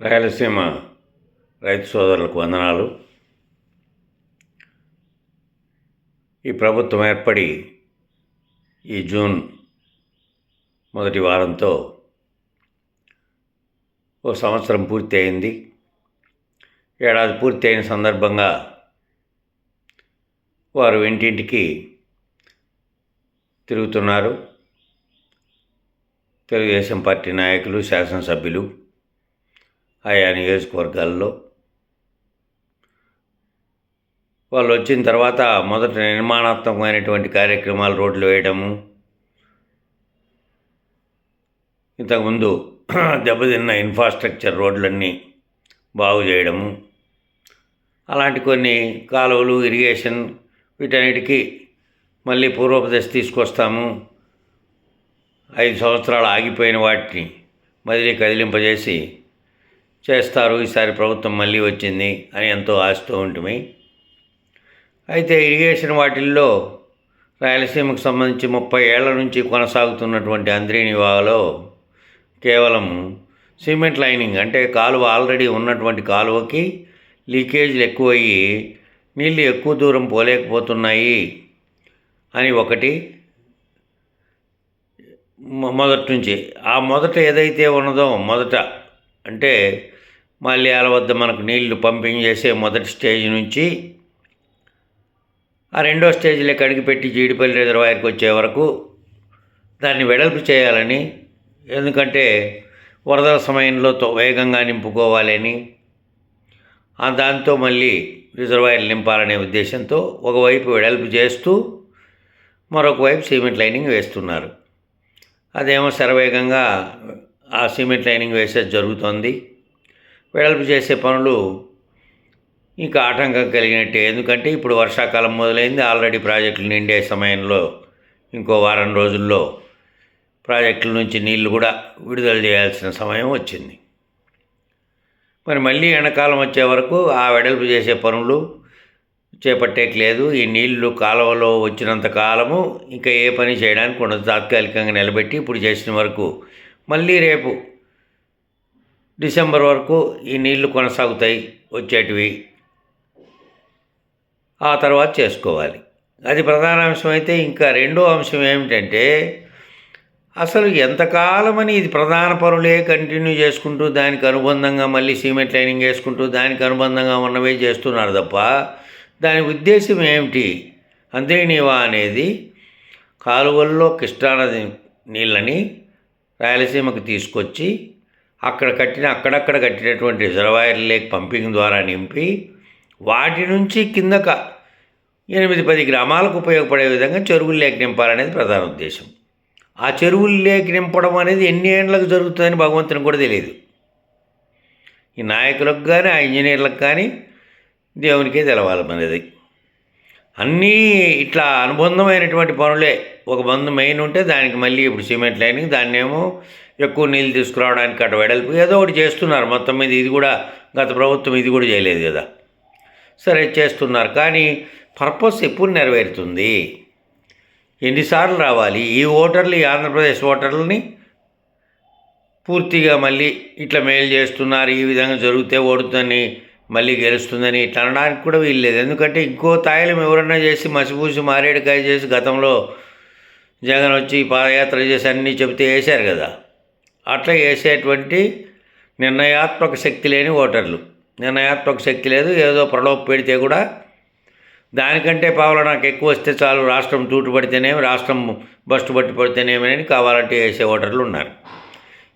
రాయలసీమ రైతు సోదరులకు వందనాలు. ఈ ప్రభుత్వం ఏర్పడి ఈ జూన్ మొదటి వారంతో ఓ సంవత్సరం పూర్తి అయింది. ఏడాది పూర్తి అయిన సందర్భంగా వారు ఇంటింటికి తిరుగుతున్నారు. తెలుగుదేశం పార్టీ నాయకులు శాసనసభ్యులు ఆయా నియోజకవర్గాల్లో. వాళ్ళు వచ్చిన తర్వాత మొదట నిర్మాణాత్మకమైనటువంటి కార్యక్రమాలు రోడ్లు వేయడము. ఇంతకుముందు దెబ్బతిన్న ఇన్ఫ్రాస్ట్రక్చర్ రోడ్లన్నీ బాగు చేయడము. అలాంటి కొన్ని కాలువలు ఇరిగేషన్ వీటన్నిటికీ మళ్ళీ పూర్వపదశ తీసుకొస్తాము. ఐదు సంవత్సరాలు ఆగిపోయిన వాటిని మళ్ళీ కదిలింపజేసి చేస్తారు ఈసారి ప్రభుత్వం మళ్ళీ వచ్చింది అని ఎంతో ఆశతో ఉంటుంది అయితే ఇరిగేషన్ వాటిల్లో రాయలసీమకు సంబంధించి ముప్పై ఏళ్ళ నుంచి కొనసాగుతున్నటువంటి అంద్రీనివాలో కేవలం సిమెంట్ లైనింగ్ అంటే కాలువ ఆల్రెడీ ఉన్నటువంటి కాలువకి లీకేజీలు ఎక్కువయ్యి నీళ్ళు ఎక్కువ దూరం పోలేకపోతున్నాయి అని ఒకటి మొదటి నుంచి. ఆ మొదట ఏదైతే ఉన్నదో మొదట అంటే మల్యాల వద్ద మనకు నీళ్ళు పంపింగ్ చేసే మొదటి స్టేజ్ నుంచి ఆ రెండో స్టేజ్లోకి అడుగుపెట్టి జీడిపల్లి రిజర్వాయర్కి వచ్చే వరకు దాన్ని వెడల్పు చేయాలని ఎందుకంటే వరదల సమయంలో వేగంగా నింపుకోవాలని ఆ దాంతో మళ్ళీ రిజర్వాయర్లు నింపాలనే ఉద్దేశంతో ఒకవైపు వెడల్పు చేస్తూ మరొక వైపు సిమెంట్ లైనింగ్ వేస్తున్నారు. అదేమో శరవేగంగా ఆ సిమెంట్ లైనింగ్ వేసేది జరుగుతోంది. వెడల్పు చేసే పనులు ఇంకా ఆటంకం కలిగినట్టే. ఎందుకంటే ఇప్పుడు వర్షాకాలం మొదలైంది. ఆల్రెడీ ప్రాజెక్టులు నిండే సమయంలో ఇంకో వారం రోజుల్లో ప్రాజెక్టుల నుంచి నీళ్ళు కూడా విడుదల చేయాల్సిన సమయం వచ్చింది. మరి మళ్ళీ ఎండాకాలం వచ్చే వరకు ఆ వెడల్పు చేసే పనులు చేపట్టేయట్లేదు ఈ నీళ్ళు కాలువలో వచ్చినంత కాలము ఇంకా ఏ పని చేయడానికి ఉండదు. తాత్కాలికంగా నిలబెట్టి ఇప్పుడు చేసిన వరకు మళ్ళీ రేపు డిసెంబర్ వరకు ఈ నీళ్ళు కొనసాగుతాయి వచ్చేటివి. ఆ తర్వాత చేసుకోవాలి. అది ప్రధాన అంశం అయితే ఇంకా రెండో అంశం ఏమిటంటే అసలు ఎంతకాలమని ఇది ప్రధాన పనులే కంటిన్యూ చేసుకుంటూ దానికి అనుబంధంగా మళ్ళీ సిమెంట్ లైనింగ్ వేసుకుంటూ దానికి అనుబంధంగా ఉన్నవే చేస్తున్నారు తప్ప దాని ఉద్దేశం ఏమిటి? అంతేనీవా అనేది కాలువల్లో కృష్ణానది నీళ్ళని రాయలసీమకు తీసుకొచ్చి అక్కడ కట్టిన అక్కడక్కడ కట్టినటువంటి రిజర్వాయర్ లేక్ పంపింగ్ ద్వారా నింపి వాటి నుంచి కిందక ఎనిమిది పది గ్రామాలకు ఉపయోగపడే విధంగా చెరువులు లేక నింపాలనేది ప్రధాన ఉద్దేశం. ఆ చెరువులు లేక నింపడం అనేది ఎన్ని ఏళ్ళకు జరుగుతుందని భగవంతుని కూడా తెలియదు. ఈ నాయకులకు కానీ ఆ ఇంజనీర్లకు కానీ దేవునికే తెలవాలి మనది. అన్నీ ఇట్లా అనుబంధమైనటువంటి పనులే. ఒక బంధు మెయిన్ ఉంటే దానికి మళ్ళీ ఇప్పుడు సిమెంట్ లైనింగ్ దాన్ని ఏమో ఎక్కువ నీళ్ళు తీసుకురావడానికి అటు వెడల్పు ఏదో ఒకటి చేస్తున్నారు మొత్తం మీద. ఇది కూడా గత ప్రభుత్వం ఇది కూడా చేయలేదు కదా. సరే చేస్తున్నారు. కానీ పర్పస్ ఎప్పుడు నెరవేరుతుంది? ఎన్నిసార్లు రావాలి? ఈ ఓటర్లు ఈ ఆంధ్రప్రదేశ్ ఓటర్లని పూర్తిగా మళ్ళీ ఇట్లా మేలు చేస్తున్నారు ఈ విధంగా జరిగితే ఓడుతుందని మళ్ళీ గెలుస్తుందని ఇట్లా అనడానికి కూడా వీల్లేదు ఎందుకంటే ఇంకో తాయిలం ఎవరన్నా చేసి మసిపూసి మారేడుకాయ చేసి గతంలో జగన్ వచ్చి పాదయాత్ర చేసి అన్నీ చెబితే వేశారు కదా. అట్లా వేసేటువంటి నిర్ణయాత్మక శక్తి లేని ఓటర్లు. నిర్ణయాత్మక శక్తి లేదు ఏదో ప్రలోభ పెడితే కూడా దానికంటే పావుల నాకు ఎక్కువ వస్తే చాలు రాష్ట్రం తూటు పడితేనేమి రాష్ట్రం బస్టు పట్టి పడితేనేమని కావాలంటే వేసే ఓటర్లు ఉన్నారు.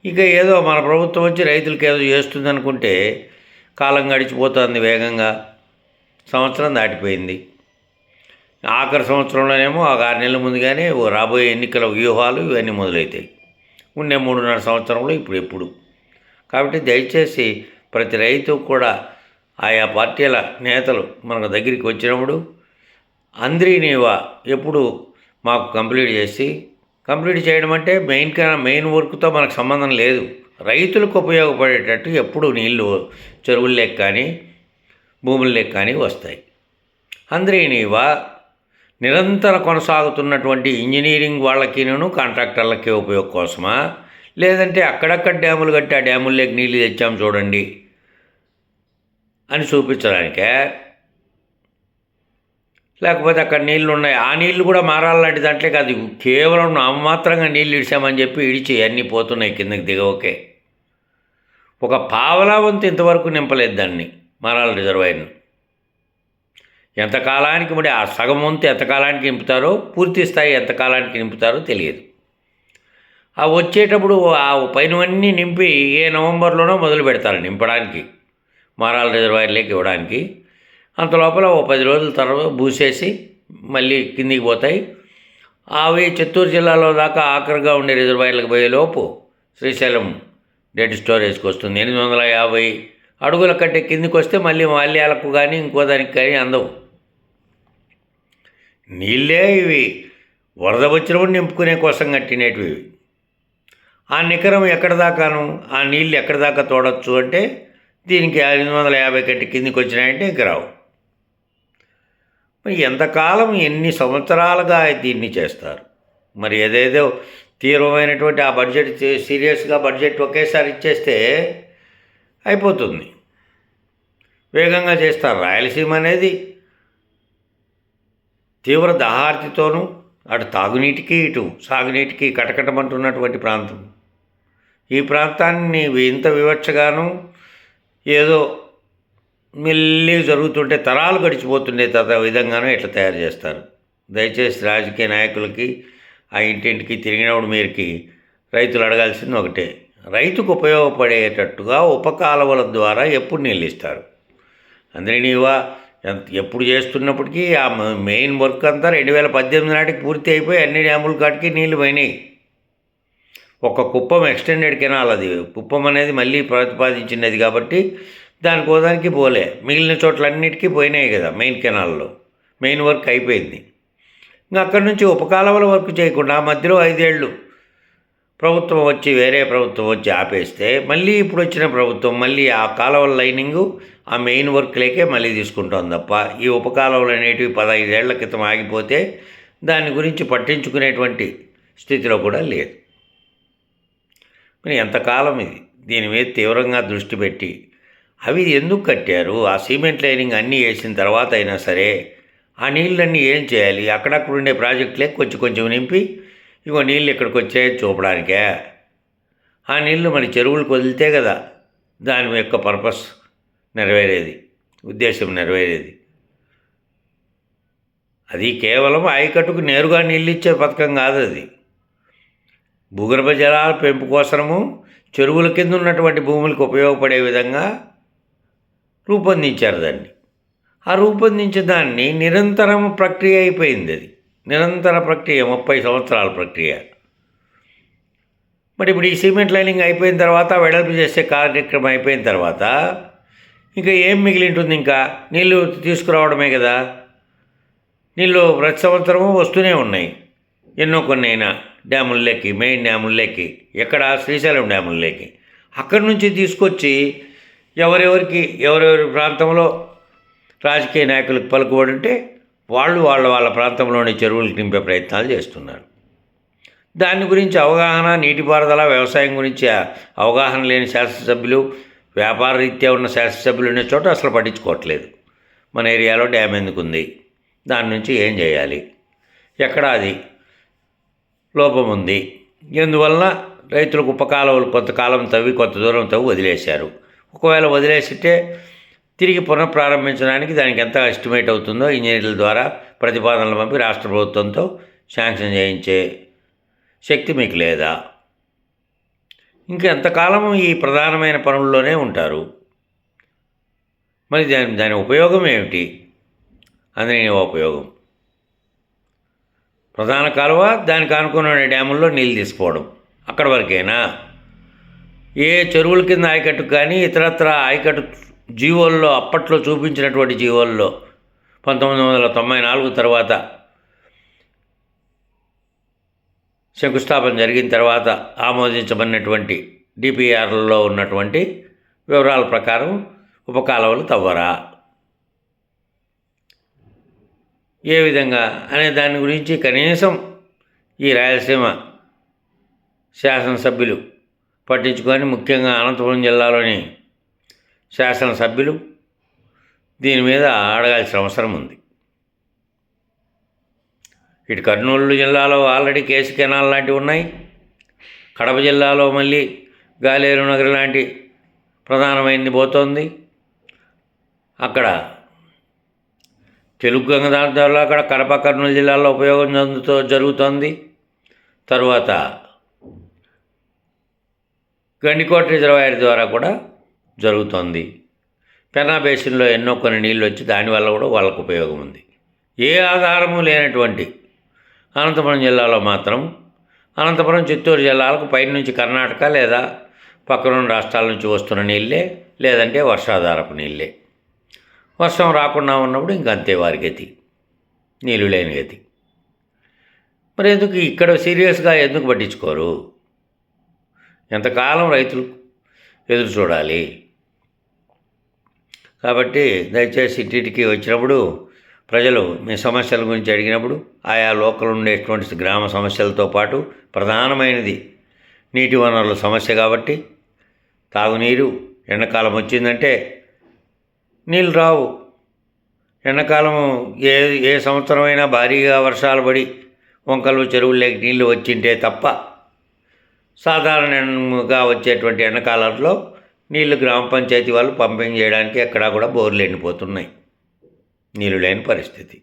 ఇక ఏదో మన ప్రభుత్వం వచ్చి రైతులకు ఏదో చేస్తుంది అనుకుంటే కాలం గడిచిపోతుంది వేగంగా. సంవత్సరం దాటిపోయింది. ఆఖరి సంవత్సరంలోనేమో ఒక ఆరు నెలల ముందుగానే ఓ రాబోయే ఎన్నికల వ్యూహాలు ఇవన్నీ మొదలవుతాయి ఉండే మూడున్నర సంవత్సరంలో ఇప్పుడు ఎప్పుడు. కాబట్టి దయచేసి ప్రతి రైతు కూడా ఆయా పార్టీల నేతలు మనకు దగ్గరికి వచ్చినప్పుడు అంద్రీనివా ఎప్పుడు మాకు కంప్లీట్ చేసి కంప్లీట్ చేయడం అంటే మెయిన్ మెయిన్ వర్క్తో మనకు సంబంధం లేదు. రైతులకు ఉపయోగపడేటట్టు ఎప్పుడు నీళ్ళు చెరువుల్లోకి కానీ భూముల్లోకి కానీ వస్తాయి. అంద్రీనివా నిరంతర కొనసాగుతున్నటువంటి ఇంజనీరింగ్ వాళ్ళకినూ కాంట్రాక్టర్లకే ఉపయోగం కోసమా లేదంటే అక్కడక్కడ డ్యాములు కట్టి ఆ డ్యాముల్లోకి నీళ్ళు తెచ్చాము చూడండి అని చూపించడానికే? లేకపోతే అక్కడ నీళ్ళు ఉన్నాయి ఆ నీళ్ళు కూడా మారాలంటే దాంట్లో కాదు. కేవలం నామమాత్రంగా నీళ్ళు ఇడిచామని చెప్పి ఇడిచి అన్నీ పోతున్నాయి కిందకి దిగవకే. ఒక పావలా వంతు ఇంతవరకు నింపలేదు దాన్ని. మారాల రిజర్వాయర్ను. ఎంతకాలానికి మరి ఆ సగం వంతు ఎంతకాలానికి నింపుతారో పూర్తి స్థాయి ఎంతకాలానికి నింపుతారో తెలియదు. ఆ వచ్చేటప్పుడు ఆ పైనవన్నీ నింపి ఏ నవంబర్లోనో మొదలు పెడతారు నింపడానికి మారాల రిజర్వాయర్లోకి ఇవ్వడానికి. అంత లోపల ఓ పది రోజుల తర్వాత బూసేసి మళ్ళీ కిందికి పోతాయి. అవి చిత్తూరు జిల్లాలో దాకా ఆఖరిగా ఉండే రిజర్వాయర్లకు పోయేలోపు శ్రీశైలం డెడ్ స్టోరేజ్కి వస్తుంది. ఎనిమిది వందల యాభై అడుగుల కంటే కిందికి వస్తే మళ్ళీ మాల్యాలకు కానీ ఇంకో దానికి కానీ అందవు నీళ్ళే ఇవి. వరద వచ్చినప్పుడు నింపుకునే కోసం కట్టినటివి ఆ నికరం ఎక్కడ దాకాను? ఆ నీళ్ళు ఎక్కడ దాకా తోడొచ్చు అంటే దీనికి ఎనిమిది వందల యాభై కంటే కిందికి వచ్చినాయంటే ఇంక రావు. మరి ఎంతకాలం ఎన్ని సంవత్సరాలుగా దీన్ని చేస్తారు? మరి ఏదేదో తీవ్రమైనటువంటి ఆ బడ్జెట్ సీరియస్గా బడ్జెట్ ఒకేసారి ఇచ్చేస్తే అయిపోతుంది. వేగంగా చేస్తారు. రాయలసీమ అనేది తీవ్ర దహార్తితోనూ అటు తాగునీటికి ఇటు సాగునీటికి కటకటమంటున్నటువంటి ప్రాంతం. ఈ ప్రాంతాన్ని ఇంత వివక్షగాను ఏదో మెల్లి జరుగుతుంటే తరాలు గడిచిపోతుండే తద విధంగానూ ఇట్లా తయారు చేస్తారు. దయచేసి రాజకీయ నాయకులకి ఆ ఇంటింటికి తిరిగినప్పుడు మీరుకి రైతులు అడగాల్సింది ఒకటే. రైతుకు ఉపయోగపడేటట్టుగా ఉపకాలువల ద్వారా ఎప్పుడు నీళ్ళు ఇస్తారు? అందరినీవా ఎంత ఎప్పుడు చేస్తున్నప్పటికీ ఆ మ- మెయిన్ వర్క్ అంతా రెండు వేల పద్దెనిమిది నాటికి పూర్తి అయిపోయి అన్ని డ్యాముల కాటికి నీళ్ళు పోయినాయి. ఒక కుప్పం ఎక్స్టెండెడ్ కెనాల్ అది. కుప్పం అనేది మళ్ళీ ప్రతిపాదించినది కాబట్టి దానికి పోదానికి పోలే. మిగిలిన చోట్లన్నిటికీ పోయినాయి కదా మెయిన్ కెనాల్లో. మెయిన్ వర్క్ అయిపోయింది. ఇంకా అక్కడి నుంచి ఉపకాలవల వర్క్ చేయకుండా ఆ మధ్యలో ఐదేళ్ళు ప్రభుత్వం వచ్చి వేరే ప్రభుత్వం వచ్చి ఆపేస్తే మళ్ళీ ఇప్పుడు వచ్చిన ప్రభుత్వం మళ్ళీ ఆ కాలువల లైనింగు ఆ మెయిన్ వర్క్లేకే మళ్ళీ తీసుకుంటాం తప్ప. ఈ ఉపకాలువలు అనేటివి పదహైదేళ్ళ క్రితం ఆగిపోతే దాని గురించి పట్టించుకునేటువంటి స్థితిలో కూడా లేదు. మరి ఎంతకాలం ఇది? దీని మీద తీవ్రంగా దృష్టి పెట్టి. అవి ఎందుకు కట్టారు? ఆ సిమెంట్ లైనింగ్ అన్నీ వేసిన తర్వాత అయినా సరే ఆ నీళ్ళన్నీ ఏం చేయాలి? అక్కడక్కడ ఉండే ప్రాజెక్టులే కొంచెం కొంచెం నింపి ఇగో నీళ్ళు ఇక్కడికి వచ్చాయి చూపడానికే. ఆ నీళ్ళు మన చెరువులకు వదిలితే కదా దాని యొక్క పర్పస్ నెరవేరేది ఉద్దేశం నెరవేరేది. అది కేవలం ఆయకట్టుకు నేరుగా నీళ్ళు ఇచ్చే పథకం కాదు అది. భూగర్భ జలాల పెంపు కోసము చెరువుల కింద ఉన్నటువంటి భూములకు ఉపయోగపడే విధంగా రూపొందించారు దాన్ని. ఆ రూపొందించిన దాన్ని నిరంతరం ప్రక్రియ అయిపోయింది అది. నిరంతర ప్రక్రియ ముప్పై సంవత్సరాల ప్రక్రియ. మరి ఇప్పుడు ఈ సిమెంట్ లైనింగ్ అయిపోయిన తర్వాత వెడల్పు చేసే కార్యక్రమం అయిపోయిన తర్వాత ఇంకా ఏం మిగిలి ఉంటుంది ఇంకా? నీళ్ళు తీసుకురావడమే కదా. నీళ్ళు ప్రతి సంవత్సరము వస్తూనే ఉన్నాయి. ఎన్నో కొన్ని అయినా. డ్యాముల్లోకి మెయిన్ డ్యాముల్లోకి ఎక్కడ? శ్రీశైలం డ్యాముల్లోకి అక్కడి నుంచి తీసుకొచ్చి ఎవరెవరికి ఎవరెవరి ప్రాంతంలో రాజకీయ నాయకులకు పలుకుబడి ఉంటే వాళ్ళు వాళ్ళ వాళ్ళ ప్రాంతంలోని చెరువులు నింపే ప్రయత్నాలు చేస్తున్నారు. దాని గురించి అవగాహన నీటిపారుదల వ్యవసాయం గురించి అవగాహన లేని శాసనసభ్యులు వ్యాపార రీత్యా ఉన్న శాసనసభ్యులు ఉన్న చోట అసలు పట్టించుకోవట్లేదు. మన ఏరియాలో డ్యామ్ ఎందుకు ఉంది దాని నుంచి ఏం చేయాలి? ఎక్కడ అది? లోపం ఉంది. ఎందువలన రైతులకు ఉపకాలువలు కొంతకాలం తవ్వి కొంత దూరం తవ్వి వదిలేశారు. ఒకవేళ వదిలేసితే తిరిగి పునఃప్రారంభించడానికి దానికి ఎంత ఎస్టిమేట్ అవుతుందో ఇంజనీర్ల ద్వారా ప్రతిపాదనలు పంపి రాష్ట్ర ప్రభుత్వంతో శాంక్షన్ చేయించే శక్తి మీకు లేదా? ఇంకెంతకాలం ఈ ప్రధానమైన పనుల్లోనే ఉంటారు? మరి దాని దాని ఉపయోగం ఏమిటి? అందుకని ఉపయోగం. ప్రధాన కాలువ దానికి ఆనుకున్న డ్యాముల్లో నీళ్ళు తీసుకోవడం. అక్కడ వరకేనా? ఏ చెరువుల కింద ఆయకట్టు కానీ ఇతరత్ర ఆయకట్టు జీవోల్లో అప్పట్లో చూపించినటువంటి జీవోల్లో పంతొమ్మిది వందల తొంభై నాలుగు తర్వాత శంకుస్థాపన జరిగిన తర్వాత ఆమోదించబడినటువంటి డిపిఆర్లలో ఉన్నటువంటి వివరాల ప్రకారం ఉపకాలువలు తవ్వరా. ఏ విధంగా అనే దాని గురించి కనీసం ఈ రాయలసీమ శాసనసభ్యులు పట్టించుకొని ముఖ్యంగా అనంతపురం జిల్లాలోని శాసనసభ్యులు. దీని మీద అడగాల్సిన అవసరం ఉంది. ఇటు కర్నూలు జిల్లాలో ఆల్రెడీ కేసు కెనాల్ లాంటివి ఉన్నాయి. కడప జిల్లాలో మళ్ళీ గాలేరు నగర్ లాంటి ప్రధానమైనది పోతోంది. అక్కడ తెలుగు గంగదారుల అక్కడ కడప కర్నూలు జిల్లాలో ఉపయోగం చెందుతూ జరుగుతోంది. తరువాత గండికోట రిజర్వాయర్ ద్వారా కూడా జరుగుతోంది. పెన్నా బేసిన్లో ఎన్నో కొన్ని నీళ్ళు వచ్చి దానివల్ల కూడా వాళ్ళకు ఉపయోగం ఉంది. ఏ ఆధారము లేనటువంటి అనంతపురం జిల్లాలో మాత్రం అనంతపురం చిత్తూరు జిల్లాలకు పైనుంచి కర్ణాటక లేదా పక్కనున్న రాష్ట్రాల నుంచి వస్తున్న నీళ్ళే లేదంటే వర్షాధారపు నీళ్ళే. వర్షం రాకుండా ఉన్నప్పుడు ఇంక అంతే వారి గతి. నీళ్ళు లేని గతి. మరి ఎందుకు ఇక్కడ సీరియస్గా ఎందుకు పట్టించుకోరు? ఎంతకాలం రైతులు ఎదురు చూడాలి? కాబట్టి దయచేసి టీటీకి వచ్చినప్పుడు ప్రజలు మీ సమస్యల గురించి అడిగినప్పుడు ఆయా లోకల్ ఉండేటువంటి గ్రామ సమస్యలతో పాటు ప్రధానమైనది నీటి వనరుల సమస్య కాబట్టి తాగునీరు ఎండాకాలం వచ్చిందంటే నీళ్ళు రావు. ఎండాకాలం ఏ ఏ సంవత్సరమైనా భారీగా వర్షాలు పడి వంకలు చెరువుల్లోకి నీళ్ళు వచ్చింటే తప్ప సాధారణంగా వచ్చేటువంటి ఎండాకాలంలో నీళ్ళు గ్రామ పంచాయతీ వాళ్ళు పంపింగ్ చేయడానికి ఎక్కడా కూడా బోర్లు ఎండిపోతున్నాయి. నీళ్ళు లేని పరిస్థితి.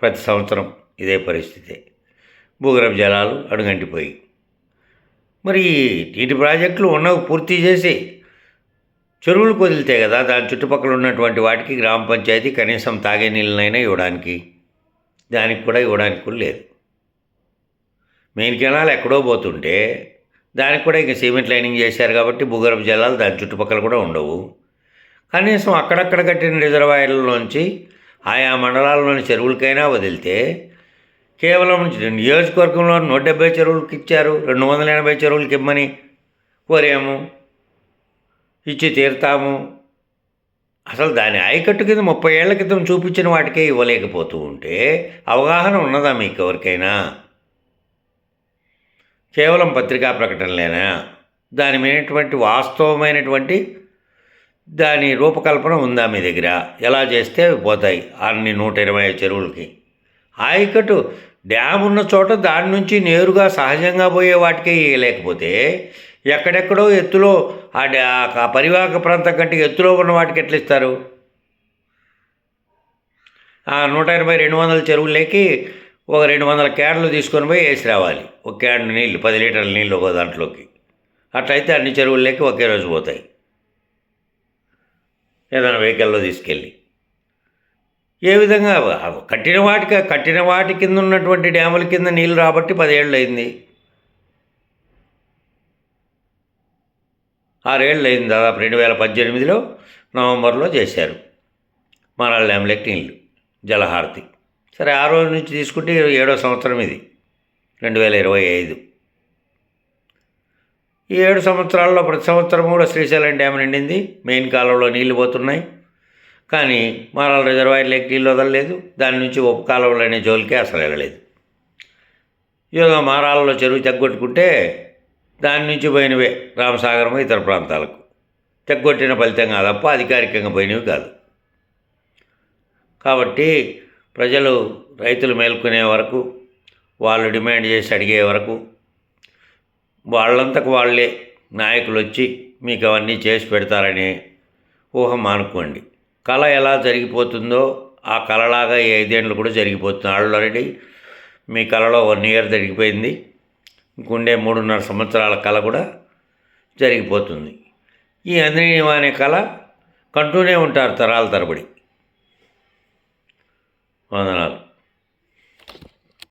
ప్రతి సంవత్సరం ఇదే పరిస్థితి. భూగర్భ జలాలు అడుగంటిపోయి మరి నీటి ప్రాజెక్టులు ఉన్నవి పూర్తి చేసి చెరువులు వదిలితే కదా దాని చుట్టుపక్కల ఉన్నటువంటి వాటికి గ్రామ పంచాయతీ కనీసం తాగే నీళ్ళనైనా ఇవ్వడానికి దానికి కూడా ఇవ్వడానికి కూడా లేదు. మెయిన్ కెనాల్ ఎక్కడో పోతుంటే దానికి కూడా ఇంకా సిమెంట్ లైనింగ్ చేశారు కాబట్టి భూగర్భ జలాలు దాని చుట్టుపక్కల కూడా ఉండవు. కనీసం అక్కడక్కడ కట్టిన రిజర్వాయర్లలోంచి ఆయా మండలాల్లోని చెరువులకైనా వదిలితే కేవలం నియోజకవర్గంలో నూట డెబ్బై చెరువులకి ఇచ్చారు రెండు వందల ఎనభై చెరువులకి ఇమ్మని కోరాము ఇచ్చి తీరుతాము. అసలు దాని ఆయకట్టు కింద ముప్పై ఏళ్ళ క్రితం చూపించిన వాటికే ఇవ్వలేకపోతూ ఉంటే అవగాహన ఉన్నదా మీకు ఎవరికైనా? కేవలం పత్రికా ప్రకటనలేనా? దాని మీదటువంటి వాస్తవమైనటువంటి దాని రూపకల్పన ఉందా మీ దగ్గర? ఎలా చేస్తే అవి పోతాయి అన్ని నూట ఇరవై చెరువులకి? ఆయకట్టు డ్యామ్ ఉన్న చోట దాని నుంచి నేరుగా సహజంగా పోయే వాటికే వేయలేకపోతే ఎక్కడెక్కడో ఎత్తులో ఆ డ్యా పరివాహక ప్రాంతం కంటే ఎత్తులో ఉన్న వాటికి ఎట్లా ఇస్తారు ఆ నూట ఎనభై రెండు వందల చెరువులకి ఒక రెండు వందల క్యాన్లు తీసుకొని పోయి వేసి రావాలి. ఒక క్యాన్ నీళ్ళు పది లీటర్ల నీళ్ళు ఒక దాంట్లోకి. అట్లయితే అన్ని చెరువుల్లోకి ఒకే రోజు పోతాయి. ఏదైనా వెహికల్లో తీసుకెళ్ళి. ఏ విధంగా కట్టిన వాటికి కట్టిన వాటి కింద ఉన్నటువంటి డ్యాముల కింద నీళ్ళు రాబట్టి పదేళ్ళు అయింది. ఆరేళ్ళు అయింది దాదాపు రెండు వేల పద్దెనిమిదిలో నవంబర్లో చేశారు. మారాల డ్యాంలకి నీళ్ళు జలహారతి. సరే ఆ రోజు నుంచి తీసుకుంటే ఏడో సంవత్సరం ఇది. రెండు వేల ఇరవై ఐదు. ఈ ఏడు సంవత్సరాల్లో ప్రతి సంవత్సరం కూడా శ్రీశైలం డ్యామ్ నిండింది. మెయిన్ కాలంలో నీళ్ళు పోతున్నాయి. కానీ మారాల రిజర్వాయర్లోకి నీళ్ళు వదలలేదు. దాని నుంచి ఉప కాలంలోనే అనే జోలికే అసలు వెళ్ళలేదు. ఏదో మారాలలో చెరువు తెగ్గొట్టుకుంటే దాని నుంచి పోయినవే రామసాగరం ఇతర ప్రాంతాలకు. తెగ్గొట్టిన ఫలితంగా తప్ప అధికారికంగా పోయినవి కాదు. కాబట్టి ప్రజలు రైతులు మేల్కొనే వరకు వాళ్ళు డిమాండ్ చేసి అడిగే వరకు వాళ్ళంతకు వాళ్ళే నాయకులు వచ్చి మీకు అవన్నీ చేసి పెడతారనే ఊహ మానుకోండి. కళ ఎలా జరిగిపోతుందో ఆ కళలాగా ఈ ఐదేళ్ళు కూడా జరిగిపోతుంది ఆల్రెడీ మీ కళలో వన్ ఇయర్ జరిగిపోయింది. ఇంకుండే మూడున్నర సంవత్సరాల కళ కూడా జరిగిపోతుంది. ఈ అంజనీ అనే కళ కంటూనే ఉంటారు తరాల తరబడి. వందనాలు